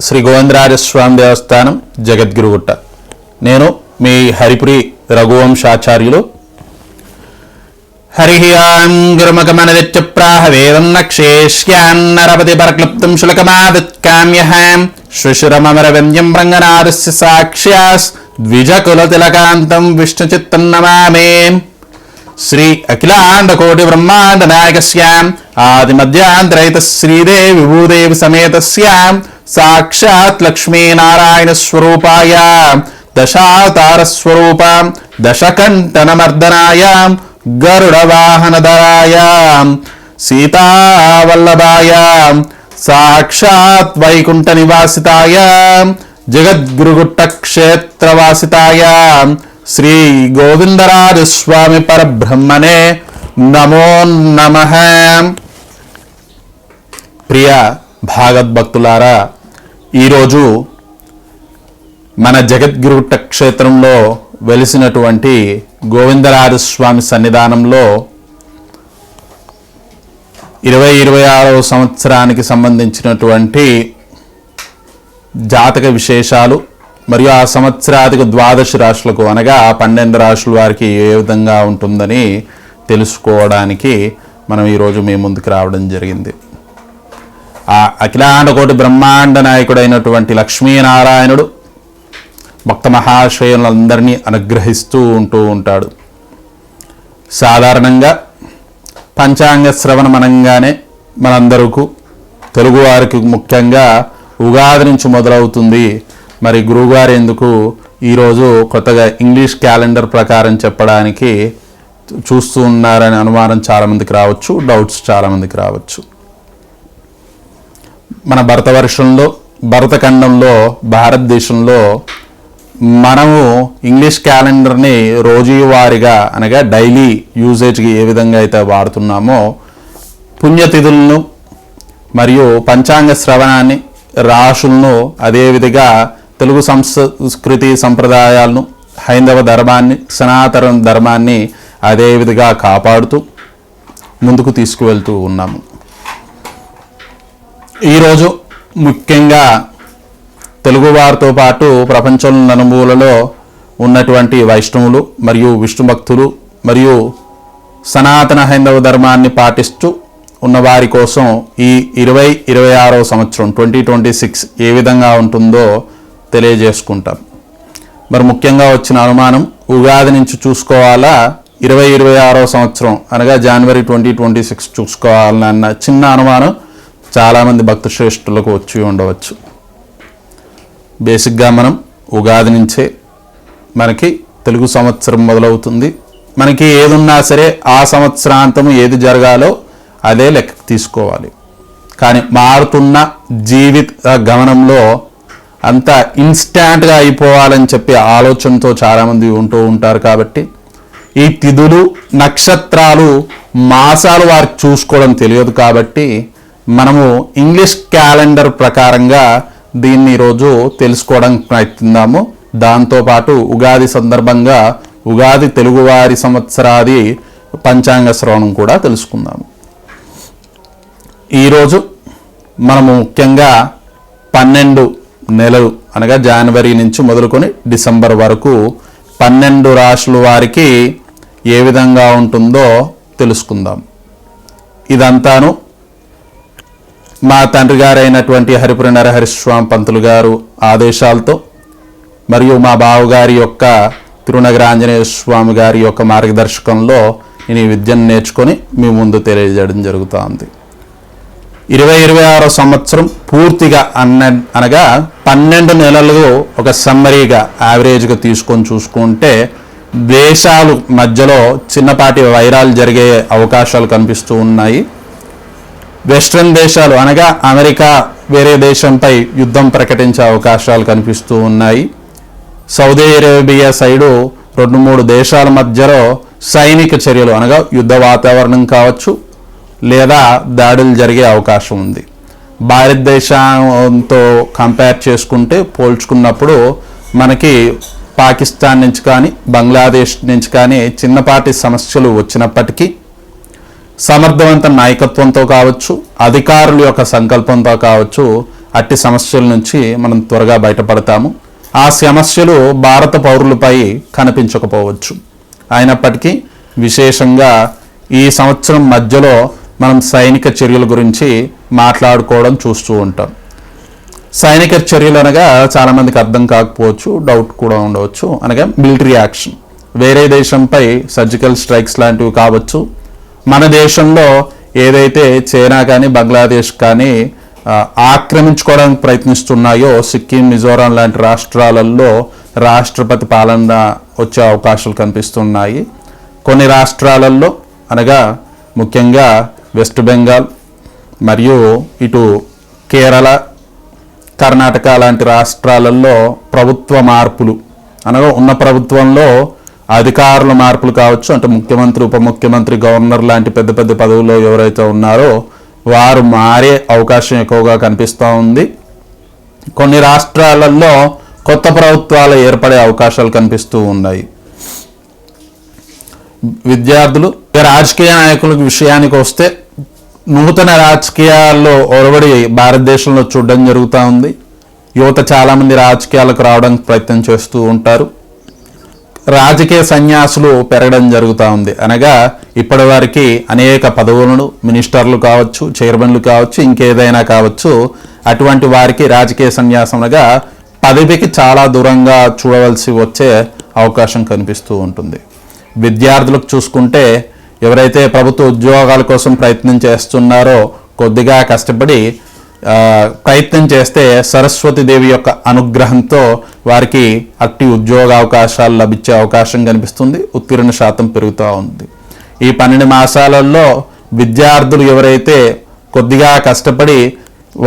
శ్రీ గోవిందరాజస్వామి దేవస్థానం జగద్గురుగుట్ట. నేను మీ హరిపురి రఘువంశాచార్యులు. హరి ఆం గురుమకమనదిత్యప్రాహ వేదం నక్షేష్యాన్నరపతి పరక్లుప్తం శులకమాదిత్కామ్యహాం. శ్రుశురమరవ్యంజం రంగనాథస్య సాక్ష్యాస్. ద్విజకులతిలకాంతం విష్ణుచిత్తం నమామే. శ్రీ అఖిలాండ కోటి బ్రహ్మాండ నాయకస్యాం ఆది మధ్యాంతరైత శ్రీదేవి విభూదేవి సమేతస్యాం సాక్షాత్ లక్ష్మీనారాయణ స్వరూపాయ దశావతార స్వరూపాం దశకంఠనమర్దనాయ గరుడ వాహనధరాయ సీతావల్లభాయ సాక్షాత్ వైకుంఠ నివాసితాయ జగద్గురుగుట్ట క్షేత్రవాసితాయ శ్రీ గోవిందరాజస్వామి పరబ్రహ్మనే నమో నమ. ప్రియ భాగవద్భక్తులారా ఈరోజు మన జగద్గురుట్ట క్షేత్రంలో వెలిసినటువంటి గోవిందరాజస్వామి సన్నిధానంలో ఇరవై ఇరవై ఆరవ సంవత్సరానికి సంబంధించినటువంటి జాతక విశేషాలు మరియు ఆ సంవత్సరాధిక ద్వాదశ రాశులకు అనగా పన్నెండు రాశుల వారికి ఏ విధంగా ఉంటుందని తెలుసుకోవడానికి మనం ఈరోజు మీ ముందుకు రావడం జరిగింది. ఆ అఖిలాండకోటి బ్రహ్మాండ నాయకుడైనటువంటి లక్ష్మీనారాయణుడు భక్త మహాశ్రయులందరినీ అనుగ్రహిస్తూ ఉంటూ ఉంటాడు. సాధారణంగా పంచాంగ శ్రవణం అనగానే మనందరకు తెలుగువారికి ముఖ్యంగా ఉగాది నుంచి మొదలవుతుంది మరి గురువుగారు ఎందుకు ఈరోజు కొత్తగా ఇంగ్లీష్ క్యాలెండర్ ప్రకారం చెప్పడానికి చూస్తూ ఉన్నారనే అనుమానం చాలామందికి రావచ్చు డౌట్స్ చాలామందికి రావచ్చు. మన భరత వర్షంలో భరతఖండంలో భారతదేశంలో మనము ఇంగ్లీష్ క్యాలెండర్ని రోజువారీగా అనగా డైలీ యూజేజ్కి ఏ విధంగా అయితే వాడుతున్నామో పుణ్యతిథులను మరియు పంచాంగ శ్రవణాన్ని రాశులను అదేవిధంగా తెలుగు సంస్కృతి సంప్రదాయాలను హైందవ ధర్మాన్ని సనాతన ధర్మాన్ని అదేవిధంగా కాపాడుతూ ముందుకు తీసుకువెళ్తూ ఉన్నాము. ఈరోజు ముఖ్యంగా తెలుగువారితో పాటు ప్రపంచం నలుమూలలో ఉన్నటువంటి వైష్ణవులు మరియు విష్ణు భక్తులు మరియు సనాతన హైందవ ధర్మాన్ని పాటిస్తూ ఉన్నవారి కోసం ఈ ఇరవై ఇరవై ఆరో సంవత్సరం ట్వంటీ ట్వంటీ సిక్స్ ఏ విధంగా ఉంటుందో తెలియజేసుకుంటాం. మరి ముఖ్యంగా వచ్చిన అనుమానం ఉగాది నుంచి చూసుకోవాలా? ఇరవై ఇరవై ఆరో సంవత్సరం అనగా జనవరి ట్వంటీ ట్వంటీ సిక్స్ చూసుకోవాలన్న చిన్న అనుమానం చాలామంది భక్త శ్రేష్ఠులకు వచ్చి ఉండవచ్చు. బేసిక్గా మనం ఉగాది నుంచే మనకి తెలుగు సంవత్సరం మొదలవుతుంది. మనకి ఏదున్నా సరే ఆ సంవత్సరాంతం ఏది జరగాలో అదే లెక్క తీసుకోవాలి. కానీ మారుతున్న జీవిత గమనంలో అంత ఇన్స్టాంట్గా అయిపోవాలని చెప్పి ఆలోచనతో చాలామంది ఉంటూ ఉంటారు కాబట్టి ఈ తిథులు నక్షత్రాలు మాసాలు వారికి చూసుకోవడం తెలియదు కాబట్టి మనము ఇంగ్లీష్ క్యాలెండర్ ప్రకారంగా దీన్ని ఈరోజు తెలుసుకోవడానికి ప్రయత్నిద్దాము. దాంతోపాటు ఉగాది సందర్భంగా ఉగాది తెలుగువారి సంవత్సరాది పంచాంగ శ్రవణం కూడా తెలుసుకుందాము. ఈరోజు మనము ముఖ్యంగా పన్నెండు నెలలు అనగా జనవరి నుంచి మొదలుకొని డిసెంబర్ వరకు పన్నెండు రాశుల వారికి ఏ విధంగా ఉంటుందో తెలుసుకుందాం. ఇదంతాను మా తండ్రి గారైనటువంటి హరిపురి నరహరిస్వామి పంతులు గారు ఆదేశాలతో మరియు మా బావగారి యొక్క తిరునగర ఆంజనేయ స్వామి గారి యొక్క మార్గదర్శకంలో నేను ఈ విద్యను నేర్చుకొని మీ ముందు తెలియజేయడం జరుగుతోంది. ఇరవై ఇరవై ఆరో సంవత్సరం పూర్తిగా అన్న అనగా పన్నెండు నెలలు ఒక సమ్మరీగా యావరేజ్గా తీసుకొని చూసుకుంటే దేశాలు మధ్యలో చిన్నపాటి వైరాలు జరిగే అవకాశాలు కనిపిస్తూ ఉన్నాయి. వెస్ట్రన్ దేశాలు అనగా అమెరికా వేరే దేశంపై యుద్ధం ప్రకటించే అవకాశాలు కనిపిస్తూ ఉన్నాయి. సౌదీ అరేబియా సైడు రెండు మూడు దేశాల మధ్యలో సైనిక చర్యలు అనగా యుద్ధ వాతావరణం కావచ్చు లేదా దాడులు జరిగే అవకాశం ఉంది. భారతదేశంతో కంపేర్ చేసుకుంటే పోల్చుకున్నప్పుడు మనకి పాకిస్తాన్ నుంచి కానీ బంగ్లాదేశ్ నుంచి కానీ చిన్నపాటి సమస్యలు వచ్చినప్పటికీ సమర్థవంత నాయకత్వంతో కావచ్చు అధికారుల యొక్క సంకల్పంతో కావచ్చు అట్టి సమస్యల నుంచి మనం త్వరగా బయటపడతాము. ఆ సమస్యలు భారత పౌరులపై కనిపించకపోవచ్చు. అయినప్పటికీ విశేషంగా ఈ సంవత్సరం మధ్యలో మనం సైనిక చర్యల గురించి మాట్లాడుకోవడం చూస్తూ ఉంటాం. సైనిక చర్యలు అనగా చాలామందికి అర్థం కాకపోవచ్చు డౌట్ కూడా ఉండవచ్చు. అనగా మిలిటరీ యాక్షన్ వేరే దేశంపై సర్జికల్ స్ట్రైక్స్ లాంటివి కావచ్చు. మన దేశంలో ఏదైతే చైనా కానీ బంగ్లాదేశ్ కానీ ఆక్రమించుకోవడానికి ప్రయత్నిస్తున్నాయో సిక్కిం మిజోరాం లాంటి రాష్ట్రాలలో రాష్ట్రపతి పాలన వచ్చే అవకాశాలు కనిపిస్తున్నాయి. కొన్ని రాష్ట్రాలలో అనగా ముఖ్యంగా వెస్ట్ బెంగాల్ మరియు ఇటు కేరళ కర్ణాటక లాంటి రాష్ట్రాలలో ప్రభుత్వ మార్పులు. అనగా ఉన్న ప్రభుత్వంలో అధికారుల మార్పులు కావచ్చు అంటే ముఖ్యమంత్రి ఉప ముఖ్యమంత్రి గవర్నర్ లాంటి పెద్ద పెద్ద పదవుల్లో ఎవరైతే ఉన్నారో వారు మారే అవకాశం ఎక్కువగా కనిపిస్తూ ఉంది. కొన్ని రాష్ట్రాలలో కొత్త ప్రభుత్వాలు ఏర్పడే అవకాశాలు కనిపిస్తూ ఉన్నాయి. విద్యార్థులు రాజకీయ నాయకుల విషయానికి వస్తే నూతన రాజకీయాల్లో ఒరవడి భారతదేశంలో చూడడం జరుగుతూ ఉంది. యువత చాలామంది రాజకీయాలకు రావడానికి ప్రయత్నం చేస్తూ ఉంటారు. రాజకీయ సన్యాసులు పెరగడం జరుగుతూ ఉంది. అనగా ఇప్పటి వారికి అనేక పదవులను మినిస్టర్లు కావచ్చు చైర్మన్లు కావచ్చు ఇంకేదైనా కావచ్చు అటువంటి వారికి రాజకీయ సన్యాసం పదవికి చాలా దూరంగా చూడవలసి వచ్చే అవకాశం కనిపిస్తూ ఉంటుంది. విద్యార్థులకు చూసుకుంటే ఎవరైతే ప్రభుత్వ ఉద్యోగాల కోసం ప్రయత్నం చేస్తున్నారో కొద్దిగా కష్టపడి ప్రయత్నం చేస్తే సరస్వతి దేవి యొక్క అనుగ్రహంతో వారికి అట్టి ఉద్యోగ అవకాశాలు లభించే అవకాశం కనిపిస్తుంది. ఉత్తీర్ణ శాతం పెరుగుతూ ఉంది. ఈ పన్నెండు మాసాలలో విద్యార్థులు ఎవరైతే కొద్దిగా కష్టపడి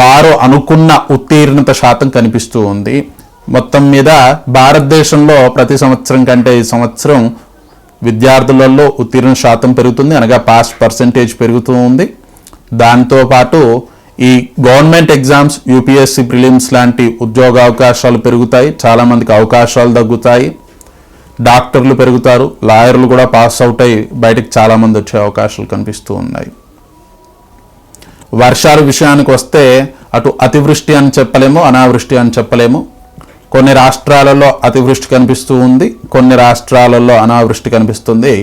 వారు అనుకున్న ఉత్తీర్ణత శాతం కనిపిస్తూ ఉంది. మొత్తం మీద భారతదేశంలో ప్రతి సంవత్సరం కంటే ఈ సంవత్సరం విద్యార్థులలో ఉత్తీర్ణ శాతం పెరుగుతుంది అనగా పాస్ పర్సంటేజ్ పెరుగుతూ ఉంది. దాంతోపాటు ఈ గవర్నమెంట్ ఎగ్జామ్స్ యూపీఎస్సీ ప్రిలిమ్స్ లాంటి ఉద్యోగ అవకాశాలు పెరుగుతాయి చాలామందికి అవకాశాలు తగ్గుతాయి. డాక్టర్లు పెరుగుతారు లాయర్లు కూడా పాస్ అవుట్ అయ్యి బయటకు చాలామంది వచ్చే అవకాశాలు కనిపిస్తూ ఉన్నాయి. వర్షాల విషయానికి వస్తే అటు అతివృష్టి అని చెప్పలేము అనావృష్టి అని చెప్పలేము. కొన్ని రాష్ట్రాలలో అతివృష్టి కనిపిస్తూ ఉంది కొన్ని రాష్ట్రాలలో అనావృష్టి కనిపిస్తుంది.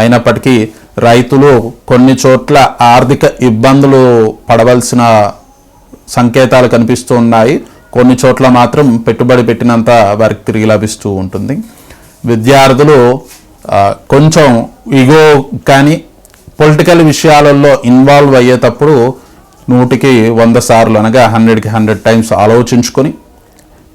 అయినప్పటికీ రైతులు కొన్ని చోట్ల ఆర్థిక ఇబ్బందులు పడవలసిన సంకేతాలు కనిపిస్తూ ఉన్నాయి. కొన్ని చోట్ల మాత్రం పెట్టుబడి పెట్టినంత వారికి తిరిగి లభిస్తూ ఉంటుంది. విద్యార్థులు కొంచెం ఇగో కానీ పొలిటికల్ విషయాలలో ఇన్వాల్వ్ అయ్యేటప్పుడు నూటికి వంద సార్లు అనగా హండ్రెడ్కి హండ్రెడ్ టైమ్స్ ఆలోచించుకొని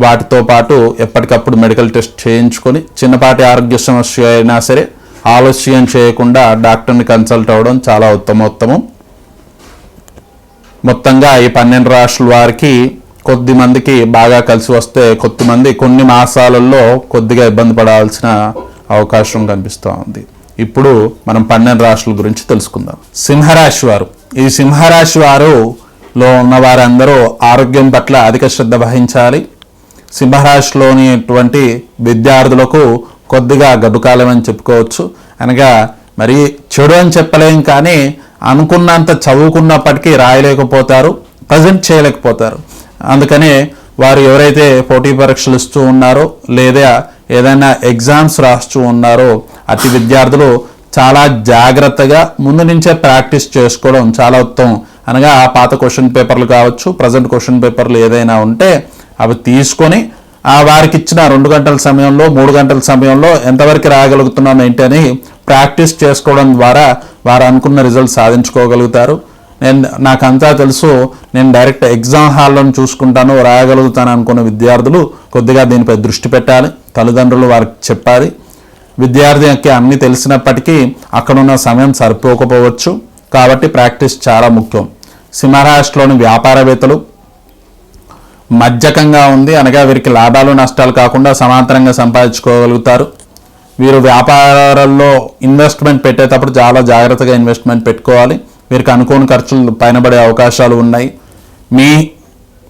వాటితో పాటు ఎప్పటికప్పుడు మెడికల్ టెస్ట్ చేయించుకొని చిన్నపాటి ఆరోగ్య సమస్య అయినా సరే ఆలస్యం చేయకుండా డాక్టర్ని కన్సల్ట్ అవ్వడం చాలా ఉత్తమోత్తమం. మొత్తంగా ఈ పన్నెండు రాష్ట్రాల వారికి కొద్ది మందికి బాగా కలిసి వస్తే కొద్దిమంది కొన్ని మాసాలలో కొద్దిగా ఇబ్బంది పడాల్సిన అవకాశం కనిపిస్తూ ఉంది. ఇప్పుడు మనం పన్నెండు రాష్ట్రాల గురించి తెలుసుకుందాం. సింహరాశి వారు. ఈ సింహరాశి వారులో ఉన్న వారందరూ ఆరోగ్యం పట్ల అధిక శ్రద్ధ వహించాలి. సింహరాశిలోనిటువంటి విద్యార్థులకు కొద్దిగా గడుకాలం అని చెప్పుకోవచ్చు. అనగా మరి చెడు అని చెప్పలేం కానీ అనుకున్నంత చదువుకున్నప్పటికీ రాయలేకపోతారు ప్రజెంట్ చేయలేకపోతారు. అందుకనే వారు ఎవరైతే పోటీ పరీక్షలు ఇస్తూ ఉన్నారో లేదా ఏదైనా ఎగ్జామ్స్ రాస్తూ ఉన్నారో అతి విద్యార్థులు చాలా జాగ్రత్తగా ముందు నుంచే ప్రాక్టీస్ చేసుకోవడం చాలా ఉత్తమం. అనగా ఆ పాత క్వశ్చన్ పేపర్లు కావచ్చు ప్రజెంట్ క్వశ్చన్ పేపర్లు ఏదైనా ఉంటే అవి తీసుకొని ఆ వారికి ఇచ్చిన రెండు గంటల సమయంలో మూడు గంటల సమయంలో ఎంతవరకు రాగలుగుతున్నాం ఏంటి అని ప్రాక్టీస్ చేసుకోవడం ద్వారా వారు అనుకున్న రిజల్ట్ సాధించుకోగలుగుతారు. నేను నాకంతా తెలుసు నేను డైరెక్ట్ ఎగ్జామ్ హాల్లో చూసుకుంటాను రాయగలుగుతాను అనుకున్న విద్యార్థులు కొద్దిగా దీనిపై దృష్టి పెట్టాలి తల్లిదండ్రులు వారికి చెప్పాలి. విద్యార్థికి అన్ని తెలిసినప్పటికీ అక్కడ ఉన్న సమయం సరిపోకపోవచ్చు. కాబట్టి ప్రాక్టీస్ చాలా ముఖ్యం. సింహరాష్ట్రలోని వ్యాపారవేత్తలు మజ్జకంగా ఉంది. అనగా వీరికి లాభాలు నష్టాలు కాకుండా సమాంతరంగా సంపాదించుకోగలుగుతారు. వీరు వ్యాపారాల్లో ఇన్వెస్ట్మెంట్ పెట్టేటప్పుడు చాలా జాగ్రత్తగా ఇన్వెస్ట్మెంట్ పెట్టుకోవాలి. వీరికి అనుకోని ఖర్చులు పైన పడే అవకాశాలు ఉన్నాయి. మీ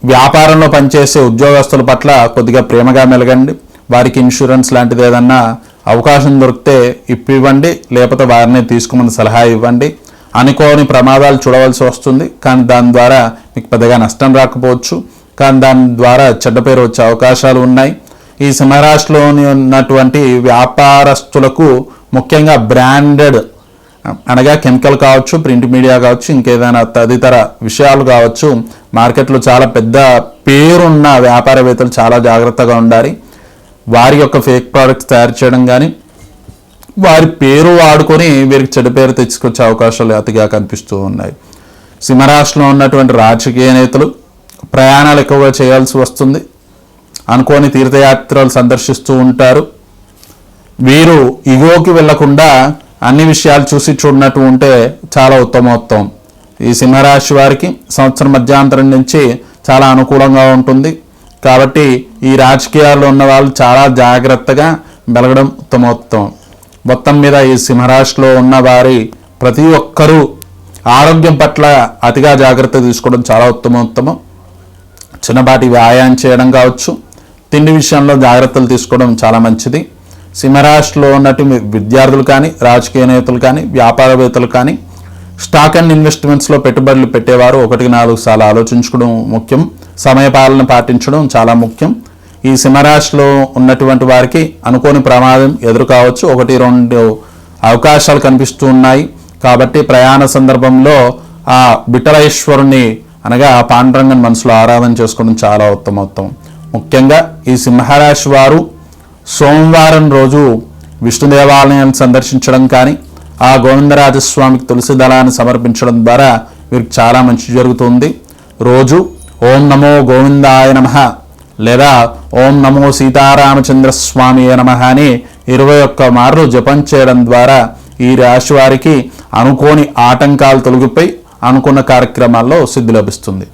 వ్యాపారంలో పనిచేసే ఉద్యోగస్తుల పట్ల కొద్దిగా ప్రేమగా మెలగండి. వారికి ఇన్సూరెన్స్ లాంటిది ఏదన్నా అవకాశం దొరికితే ఇప్పివ్వండి. లేకపోతే వారిని తీసుకోమని సలహా ఇవ్వండి. అనుకోని ప్రమాదాలు చూడవలసి వస్తుంది. కానీ దాని ద్వారా మీకు పెద్దగా నష్టం రాకపోవచ్చు. కానీ దాని ద్వారా చెడ్డ పేరు వచ్చే అవకాశాలు ఉన్నాయి. ఈ సింహరాశిలోని ఉన్నటువంటి వ్యాపారస్తులకు ముఖ్యంగా బ్రాండెడ్ అనగా కెమికల్ కావచ్చు ప్రింట్ మీడియా కావచ్చు ఇంకేదైనా తదితర విషయాలు కావచ్చు మార్కెట్లో చాలా పెద్ద పేరున్న వ్యాపారవేత్తలు చాలా జాగ్రత్తగా ఉండాలి. వారి యొక్క ఫేక్ ప్రోడక్ట్స్ తయారు చేయడం కానీ వారి పేరు వాడుకొని వీరికి చెడు పేరు తెచ్చుకొచ్చే అవకాశాలు అతిగా కనిపిస్తూ ఉన్నాయి. సింహరాశిలో ఉన్నటువంటి రాజకీయ నేతలు ప్రయాణాలు ఎక్కువగా చేయాల్సి వస్తుంది. అనుకోని తీర్థయాత్రలు సందర్శిస్తూ ఉంటారు. వీరు ఇగోకి వెళ్ళకుండా అన్ని విషయాలు చూసి చూడనట్టు ఉంటే చాలా ఉత్తమోత్తమం ఈ సింహరాశి వారికి సంవత్సరం మధ్యాంతరం నుంచి చాలా అనుకూలంగా ఉంటుంది. కాబట్టి ఈ రాజకీయాల్లో ఉన్న వాళ్ళు చాలా జాగ్రత్తగా వెలగడం ఉత్తమోత్తం. మొత్తం మీద ఈ సింహరాశిలో ఉన్న వారి ప్రతి ఒక్కరూ ఆరోగ్యం పట్ల అతిగా జాగ్రత్త తీసుకోవడం చాలా ఉత్తమోత్తమం. చిన్నపాటి వ్యాయామం చేయడం కావచ్చు. తిండి విషయంలో జాగ్రత్తలు తీసుకోవడం చాలా మంచిది. సింహరాశిలో ఉన్నట్టు విద్యార్థులు కానీ రాజకీయ నేతలు కానీ వ్యాపారవేత్తలు కానీ స్టాక్ అండ్ ఇన్వెస్ట్మెంట్స్లో పెట్టుబడులు పెట్టేవారు ఒకటికి నాలుగు సార్లు ఆలోచించుకోవడం ముఖ్యం. సమయపాలన పాటించడం చాలా ముఖ్యం. ఈ సింహరాశిలో ఉన్నటువంటి వారికి అనుకోని ప్రమాదం ఎదురు కావచ్చు. ఒకటి రెండు అవకాశాలు కనిపిస్తూ ఉన్నాయి. కాబట్టి ప్రయాణ సందర్భంలో ఆ బిట్టలేశ్వరుని అనగా ఆ పాండురంగన్ మనసులో ఆరాధన చేసుకోవడం చాలా ఉత్తమోత్తమం ముఖ్యంగా ఈ సింహరాశి వారు సోమవారం రోజు విష్ణు దేవాలయాన్ని సందర్శించడం కానీ ఆ గోవిందరాజస్వామికి తులసి దళాన్ని సమర్పించడం ద్వారా వీరికి చాలా మంచి జరుగుతుంది. రోజు ఓం నమో గోవిందాయ నమ లేదా ఓం నమో సీతారామచంద్ర స్వామి నమ అని ఇరవై ఒక్క మార్లు జపం చేయడం ద్వారా ఈ రాశి వారికి అనుకోని ఆటంకాలు తొలగిపోయి అనుకున్న కార్యక్రమాల్లో సిద్ధి లభిస్తుంది.